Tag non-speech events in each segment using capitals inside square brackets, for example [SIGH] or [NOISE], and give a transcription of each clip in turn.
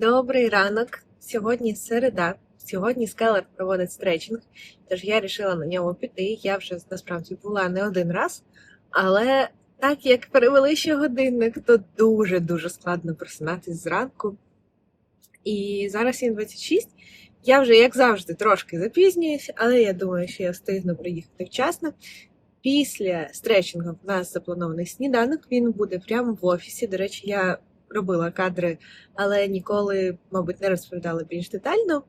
Добрий ранок. Сьогодні середа. Сьогодні Скелер проводить стретчинг, тож я вирішила на ньому піти. Я вже насправді була не один раз, але так як перевели ще годинник, то дуже дуже складно просинатись зранку. І зараз 7.26. Я вже, як завжди, трошки запізнююсь, але я думаю, що я встигну приїхати вчасно. Після стретчингу в нас запланований сніданок. Він буде прямо в офісі. До речі, я робила кадри, але ніколи, мабуть, не розповідала більш детально.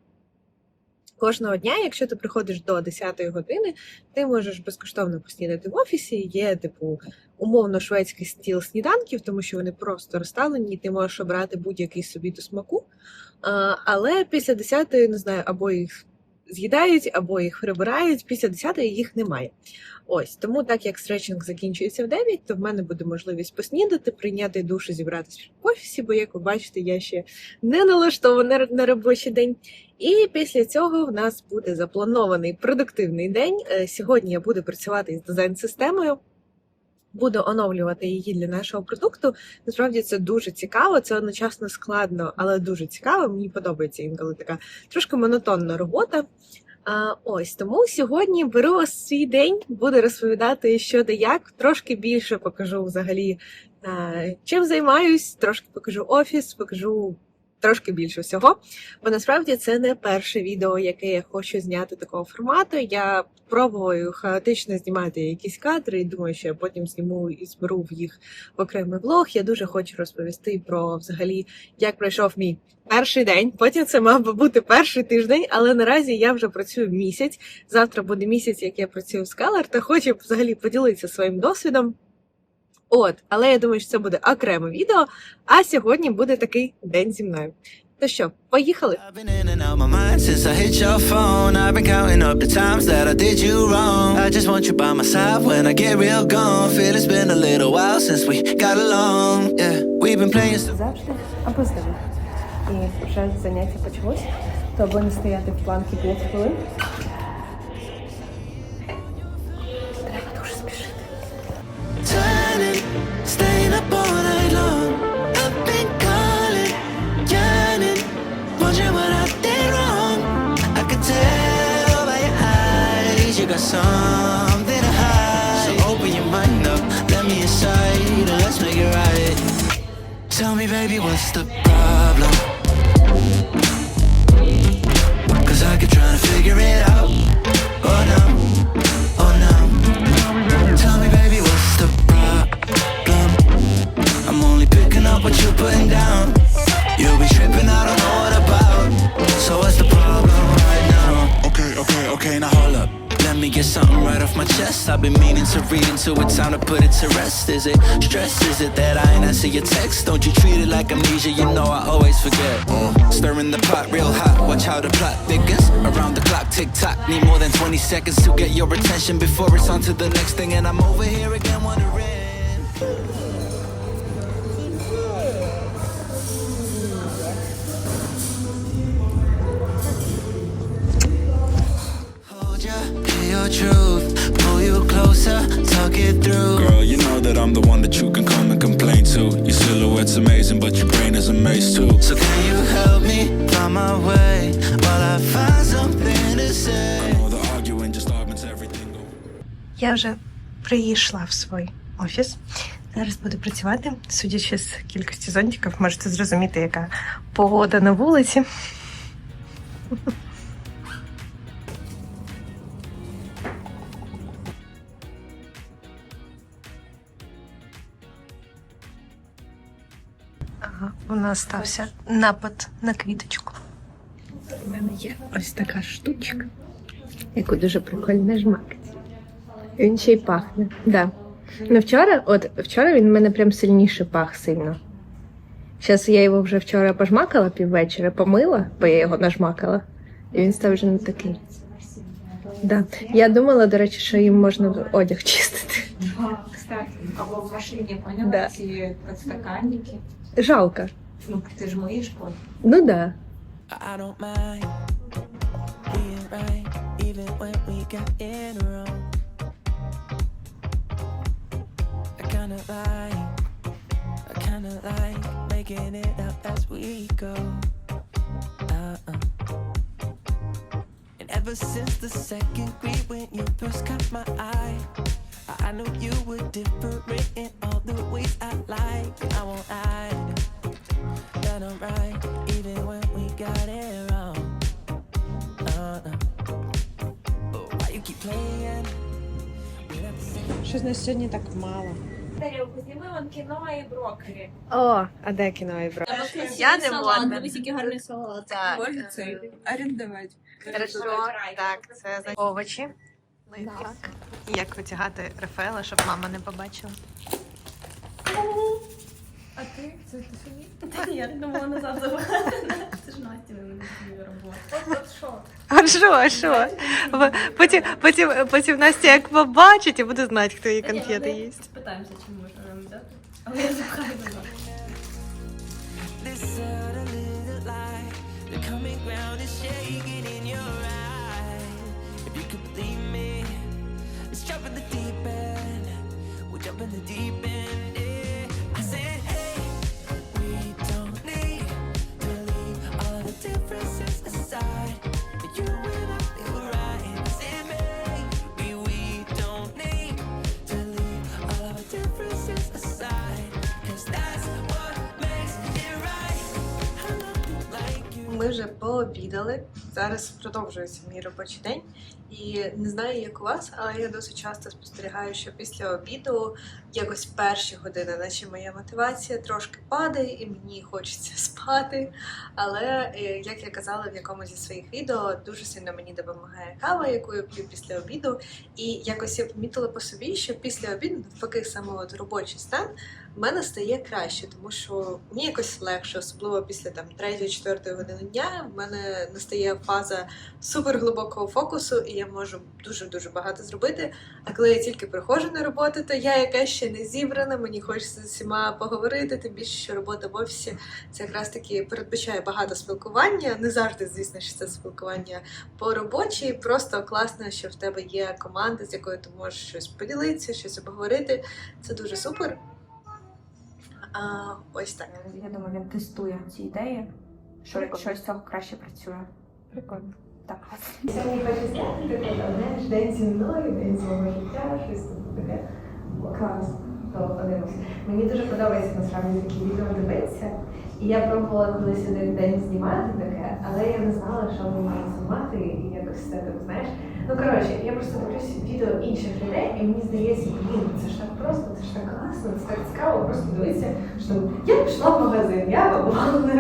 Кожного дня, якщо ти приходиш до 10 години, ти можеш безкоштовно поснідати в офісі. Є, типу, умовно шведський стіл сніданків, тому що вони просто розставлені, ти можеш обрати будь-який собі до смаку. Але після 10-ї, не знаю, або їх з'їдають, або їх прибирають. Після 10 їх немає. Ось тому, так як стретчинг закінчується в 9, то в мене буде можливість поснідати, прийняти душ і зібратися в офісі, бо, як ви бачите, я ще не налаштована на робочий день. І після цього в нас буде запланований продуктивний день. Е, Сьогодні я буду працювати з дизайн-системою. Буду оновлювати її для нашого продукту. Насправді це дуже цікаво, це одночасно складно, але дуже цікаво. Мені подобається інколи така трошки монотонна робота. А, ось тому сьогодні беру свій день, буду розповідати, що де як. Трошки більше покажу взагалі, а, чим займаюсь, трошки покажу офіс, покажу трошки більше всього. Бо насправді це не перше відео, яке я хочу зняти такого формату. Я пробую хаотично знімати якісь кадри і думаю, що я потім зніму і зберу в їх в окремий влог. Я дуже хочу розповісти про взагалі, як пройшов мій перший день. Потім це мав би бути перший тиждень, але наразі я вже працюю місяць. Завтра буде місяць, як я працюю в Скалер, та хочу взагалі поділитися своїм досвідом. От, але я думаю, що це буде окреме відео. А сьогодні буде такий день зі мною. То що, поїхали? Завжди або здавати. І вже заняття почалось, то або не стояти в планки 5 хвилин. Something to hide. So open your mind up, let me inside, and let's make it right. Tell me, baby, what's the read into it, time to put it to rest. Is it stress? Is it that I ain't answer your text? Don't you treat it like amnesia? You know I always forget. Uh, stirring the pot real hot. Watch how the plot thickens. Around the clock, tick tock. Need more than 20 seconds to get your attention before it's on to the next thing. And I'm over here again wondering. Silhouette's amazing, but your brain is a maze too. So can you help me find my way while I find something to say? Я вже прийшла в свій офіс. Зараз буду працювати. Судячи з кількості зонтиків, можете зрозуміти, яка погода на вулиці. Ага, у нас стався напад на квіточку. У мене є ось така штучка, яку дуже прикольно жмакати. Він ще й пахне. Да. Ну вчора, от вчора він в мене прям сильніше пах сильно. Зараз я його вже вчора пожмакала піввечора, помила, бо я його нажмакала, і він став вже не такий. Да. Я думала, до речі, що їм можна одяг чистити. Або в машине, поняла, да. эти подстаканники. Жалко. Ну, ты же мыешь пол. Ну да. Uh-uh. Ever since the second grade when you first caught my eye, I knew you different in all the ways I like. I won't hide that I'm right, even when we got it wrong. Uh, uh. Why you keep playing? Щось нас сьогодні так мало. Тарілку зніми вон кіно і брокколі. О, а де кіно і бро? Я не модна. Дивись, який гарний салат. Так. Може це орендувати. Хорошо, так, це овочі. Лайфхак. Як витягати Рафаела, щоб мама не побачила. А ти? Це ти собі? Я не думала назад забрати. Це ж Настя не робота. От от що? А що, а що? Потім, потім, потім Настя як побачить і буде знати, хто її конфети їсть. Спитаємося, чи можна нам взяти. Але я запхаю назад. This suddenly the light, the coming ground is shaking in your eyes. If you could believe me, let's jump in the deep end. We'll jump in the deep end. Yeah. I said, пообідали. Зараз продовжується мій робочий день. І не знаю, як у вас, але я досить часто спостерігаю, що після обіду якось перші години, наче моя мотивація трошки падає, і мені хочеться [LAUGHS] спати. Але е, як я казала в якомусь зі своїх відео, дуже сильно мені допомагає кава, яку я п'ю після обіду. І якось я помітила по собі, що після обіду, навпаки, саме от робочий стан мене стає краще, тому що мені якось легше, особливо після там 3-4 години дня. В мене настає фаза суперглибокого фокусу, і я можу дуже дуже багато зробити. А коли я тільки приходжу на роботу, то я якась ще не зібрана, мені хочеться з усіма поговорити. Тим більше, що робота в офісі це якраз таки передбачає багато спілкування. Не завжди, звісно, що це спілкування по робочі. Просто класно, що в тебе є команда, з якою ти можеш щось поділитися, щось обговорити. Це дуже супер. А, ось так. Я думаю, він тестує ці ідеї, що щось з цього краще працює. Прикольно. Так. Сьогодні хочу сказати, ти знаєш, день зі мною, день свого життя, щось таке. Клас. То подивимося. Мені дуже подобається насправді такі відео дивитися. І я пробувала колись один день знімати таке, але я не знала, що ми маємо знімати і якось це так, знаєш. Ну коротше, я просто дивлюся відео інших людей, і мені здається, блін, це ж так просто, це ж так класно, це так цікаво просто дивитися, що я пішла в магазин, я побувала на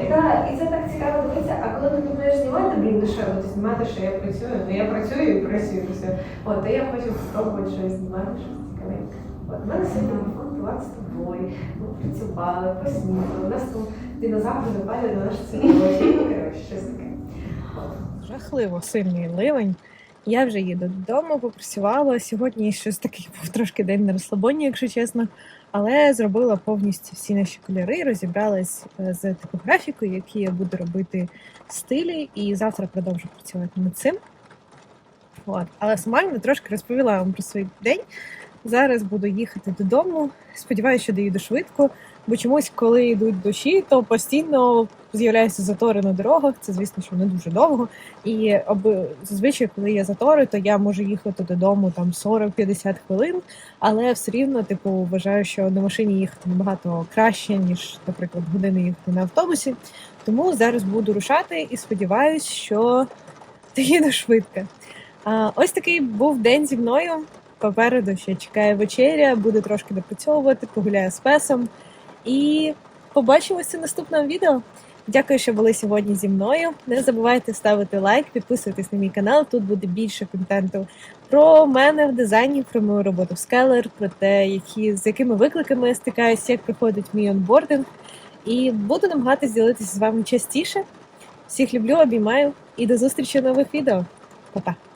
таке Ну, і це так цікаво дивитися. А коли ти будеш знімати, блін, ну що, ну ти знімати, що я працюю, ну я працюю і працюю все. От, а я хочу спробувати щось знімати, щось цікавеньке. От, у мене сьогодні була з тобою, ми працювали, поснідали, у нас там динозаври напали на наш [LAUGHS] ну, коротше, щось таке. Жахливо сильний ливень. Я вже їду додому, попрацювала. Сьогодні щось такий [LAUGHS] був трошки день на розслабоні, якщо чесно. Але зробила повністю всі наші кольори, розібралась е, з типографікою, які я буду робити в стилі, і завтра продовжу працювати над цим. От. Але сумарно трошки розповіла вам про свій день. Зараз буду їхати додому. Сподіваюся, що доїду швидко, бо чомусь, коли йдуть дощі, то постійно з'являються затори на дорогах. Це, звісно, що не дуже довго. І зазвичай, коли є затори, то я можу їхати додому там 40-50 хвилин, але все рівно, типу, вважаю, що на машині їхати набагато краще, ніж, наприклад, години їхати на автобусі. Тому зараз буду рушати і сподіваюся, що доїду швидко. Ось такий був день зі мною. Попереду ще чекає вечеря, буду трошки допрацьовувати, погуляю з песом. І побачимося в наступному відео. Дякую, що були сьогодні зі мною. Не забувайте ставити лайк, підписуйтесь на мій канал. Тут буде більше контенту про мене в дизайні, про мою роботу в скелер, про те, які, з якими викликами я стикаюся, як проходить мій онбординг. І буду намагатися ділитися з вами частіше. Всіх люблю, обіймаю і до зустрічі в нових відео. Па-па!